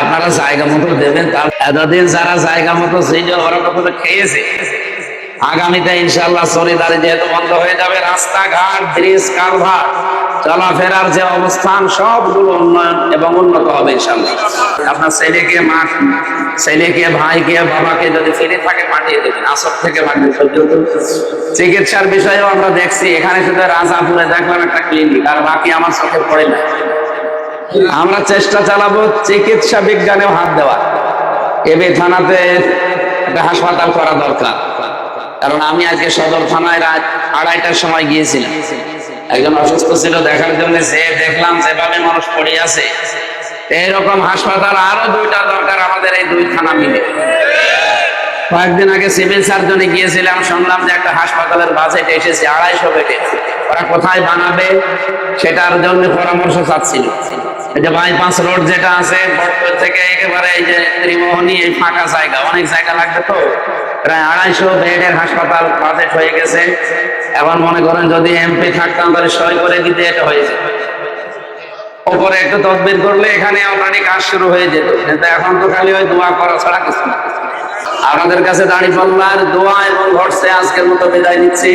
আপনারা জায়গা মতো দেবেন এতদিন যারা জায়গা মতো ছিল, ওরা খেয়েছে। আগামীতে ইনশাল্লাহ সরিদারি যেহেতু বন্ধ হয়ে যাবে, রাস্তাঘাট, ব্রিজ, কালভার্ট, চলাফেরার যে অবস্থান, সবগুলো উন্নয়ন এবং উন্নত হবে ইনশাল্লাহ আপনার ছেলেকে, মা, ছেলেকে, ভাইকে, বাবাকে যদি ফিরে থাকে, পাঠিয়ে দেবেন। আসর থেকে চিকিৎসার বিষয়েও আমরা দেখছি, এখানে শুধু রাজাপুরে দেখলাম একটা ক্লিনিক, আর বাকি আমার চোখে পড়ে না। আমরা চেষ্টা চালাবো চিকিৎসা বিজ্ঞানেও হাত দেওয়া। এবি থানাতে একটা হাসপাতাল করা দরকার। কারণ আমি আজকে সদর থানায় রাত আড়াইটার সময় গিয়েছিলাম। একজন অসুস্থ ছিল, দেখার জন্য যে দেখলাম যেভাবে মানুষ পড়ে আছে, এইরকম হাসপাতাল আরও দুইটা দরকার আমাদের এই দুই থানা মিলে। কয়েকদিন আগে সিভিল সার্জনে গিয়েছিলাম, শুনলাম যে একটা হাসপাতালের বাজেট এসেছে, আড়াইশো বেডে। ওরা কোথায় বানাবে, সেটার জন্য পরামর্শ চাচ্ছিল। যে বাইপাস রোড যেটা আছে, বটতল থেকে একেবারে এই যে ত্রিমোহনী, এই ফাঁকা জায়গা, অনেক জায়গা লাগবে তো? প্রায় আড়াইশো বেডের হাসপাতাল বাজেট হয়ে গেছে। এখন মনে করেন যদি এমপি থাকতাম, তাহলে সই করে দিতে এটা হয়েছে ওপরে একটু তদবির করলে এখানে অলরেডি কাজ শুরু হয়ে যেত। কিন্তু এখন তো খালি ওই দোয়া করা ছাড়া কিছু না। আপনাদের কাছে দাঁড়িয়ে পাল্লার দোয়া এবং ঘটছে আজকের মতো বিদায় নিচ্ছি।